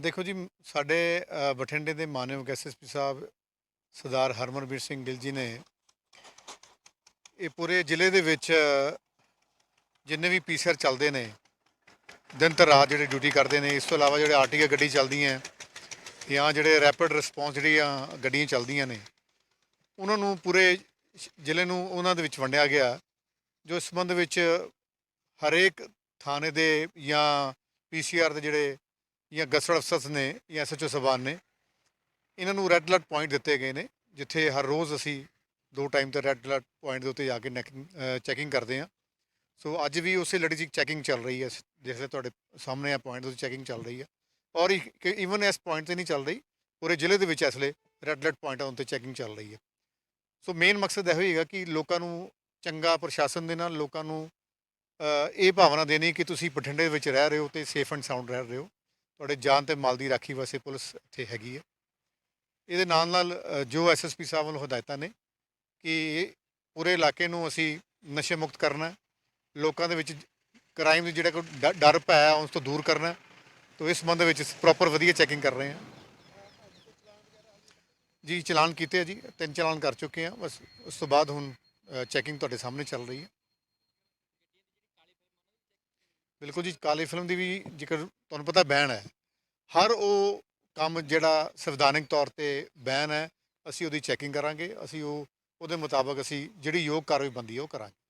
ਦੇਖੋ ਜੀ, ਸਾਡੇ ਬਠਿੰਡੇ ਦੇ ਮਾਨਯੋਗ ਐਸਐਸਪੀ ਸਾਹਿਬ ਸਰਦਾਰ ਹਰਮਨਵੀਰ ਸਿੰਘ ਗਿੱਲ ਜੀ ਨੇ ਇਹ ਪੂਰੇ ਜ਼ਿਲ੍ਹੇ ਦੇ ਵਿੱਚ ਜਿੰਨੇ ਵੀ ਪੀਸੀਆਰ ਚੱਲਦੇ ਨੇ, ਦਿਨ ਤੇ ਰਾਤ ਜਿਹੜੇ ਡਿਊਟੀ ਕਰਦੇ ਨੇ, ਇਸ ਤੋਂ ਇਲਾਵਾ ਜਿਹੜੇ ਆਰਟੀਆ ਗੱਡੀ ਚੱਲਦੀਆਂ ਜਾਂ ਜਿਹੜੇ ਰੈਪਿਡ ਰਿਸਪੌਂਸ ਜਿਹੜੀਆਂ ਗੱਡੀਆਂ ਚੱਲਦੀਆਂ ਨੇ, ਉਹਨਾਂ ਨੂੰ ਪੂਰੇ ਜ਼ਿਲ੍ਹੇ ਨੂੰ ਉਹਨਾਂ ਦੇ ਵਿੱਚ ਵੰਡਿਆ ਗਿਆ, ਜੋ ਇਸ ਸੰਬੰਧ ਵਿੱਚ ਹਰੇਕ ਥਾਣੇ ਦੇ ਜਾਂ ਪੀਸੀਆਰ ਦੇ ਜਿਹੜੇ ਜਾਂ ਗਸੜ ਅਫਸਰਸ ਨੇ, ਜਾਂ ਐਸਐਚਓ ਸਬਾਨ ਨੇ, ਇਹਨਾਂ ਨੂੰ ਰੈੱਡ ਅਲਰਟ ਪੁਆਇੰਟ ਦਿੱਤੇ ਗਏ ਨੇ, ਜਿੱਥੇ ਹਰ ਰੋਜ਼ ਅਸੀਂ ਦੋ ਟਾਈਮ ਤੇ ਰੈੱਡ ਅਲਰਟ ਪੁਆਇੰਟ ਦੇ ਉੱਤੇ ਜਾ ਕੇ ਚੈਕਿੰਗ ਕਰਦੇ ਹਾਂ। ਸੋ ਅੱਜ ਵੀ ਉਸੇ ਲੜੀ 'ਚ ਚੈਕਿੰਗ ਚੱਲ ਰਹੀ ਹੈ ਜਿਸ ਦੇ ਤੁਹਾਡੇ ਸਾਹਮਣੇ ਆ ਪੁਆਇੰਟ ਦੇ ਚੈਕਿੰਗ ਚੱਲ ਰਹੀ ਹੈ। ਔਰ ਇਵਨ ਇਸ ਪੁਆਇੰਟ ਤੇ ਨਹੀਂ ਚੱਲ ਰਹੀ ਪੂਰੇ ਜ਼ਿਲ੍ਹੇ ਦੇ ਵਿੱਚ ਇਸ ਲਈ ਰੈੱਡ ਅਲਰਟ ਪੁਆਇੰਟਾਂ ਉੱਤੇ ਚੈਕਿੰਗ ਚੱਲ ਰਹੀ ਹੈ। ਸੋ ਮੇਨ ਮਕਸਦ ਇਹੋ ਹੀ ਹੈਗਾ ਕਿ ਲੋਕਾਂ ਨੂੰ ਚੰਗਾ ਪ੍ਰਸ਼ਾਸਨ ਦੇ ਨਾਲ ਲੋਕਾਂ ਨੂੰ ਇਹ ਭਾਵਨਾ ਦੇਣੀ ਕਿ ਤੁਸੀਂ ਬਠਿੰਡੇ ਦੇ ਵਿੱਚ ਰਹਿ ਰਹੇ ਹੋ ਤੇ ਸੇਫ ਐਂਡ ਸਾਊਂਡ ਰਹਿ ਰਹੇ ਹੋ। ਤੁਹਾਡੇ ਜਾਨ ਤੇ ਮਾਲ ਦੀ ਰਾਖੀ ਵਾਸਤੇ ਪੁਲਿਸ ਇੱਥੇ ਹੈਗੀ ਹੈ। ਇਹਦੇ ਨਾਲ ਨਾਲ ਅ, ਜੋ ਐਸਐਸਪੀ ਸਾਹਿਬ ਵੱਲੋਂ ਹਦਾਇਤਾਂ ਨੇ ਕਿ ਪੂਰੇ ਇਲਾਕੇ ਨੂੰ ਅਸੀਂ ਨਸ਼ੇ ਮੁਕਤ ਕਰਨਾ ਲੋਕਾਂ ਦੇ ਵਿੱਚ ਕ੍ਰਾਈਮ ਦੇ ਜਿਹੜਾ ਕੋਈ ਡ- ਡਰ ਭੈ ਹੈ ਉਸ ਤੋਂ ਦੂਰ ਕਰਨਾ। ਹੈ। ਤੋ ਇਸ ਸੰਬੰਧ ਵਿੱਚ ਪ੍ਰੋਪਰ ਵਧੀਆ ਚੈਕਿੰਗ ਕਰ ਰਹੇ ਹਾਂ। ਜੀ, ਚਲਾਨ ਕੀਤੇ ਆ ਜੀ, ਤਿੰਨ ਚਲਾਨ ਕਰ ਚੁੱਕੇ ਆ ਬਸ ਉਸ ਤੋਂ ਬਾਅਦ ਹੁਣ ਚੈਕਿੰਗ ਤੁਹਾਡੇ ਸਾਹਮਣੇ ਚੱਲ ਰਹੀ ਹੈ। ਬਿਲਕੁਲ ਜੀ, ਕਾਲੀ ਫਿਲਮ ਦੀ ਵੀ ਜੇਕਰ ਤੁਹਾਨੂੰ ਪਤਾ ਬੈਨ ਹੈ, ਹਰ ਉਹ ਕੰਮ ਜਿਹੜਾ ਸੰਵਿਧਾਨਿਕ ਤੌਰ ਤੇ ਬੈਨ ਹੈ, ਅਸੀਂ ਉਹਦੀ ਚੈਕਿੰਗ ਕਰਾਂਗੇ। ਅਸੀਂ ਉਹ, ਉਹਦੇ ਮੁਤਾਬਕ ਅਸੀਂ ਜਿਹੜੀ ਯੋਗ ਕਾਰਵਾਈ ਬੰਦੀ ਹੈ, ਉਹ ਕਰਾਂਗੇ।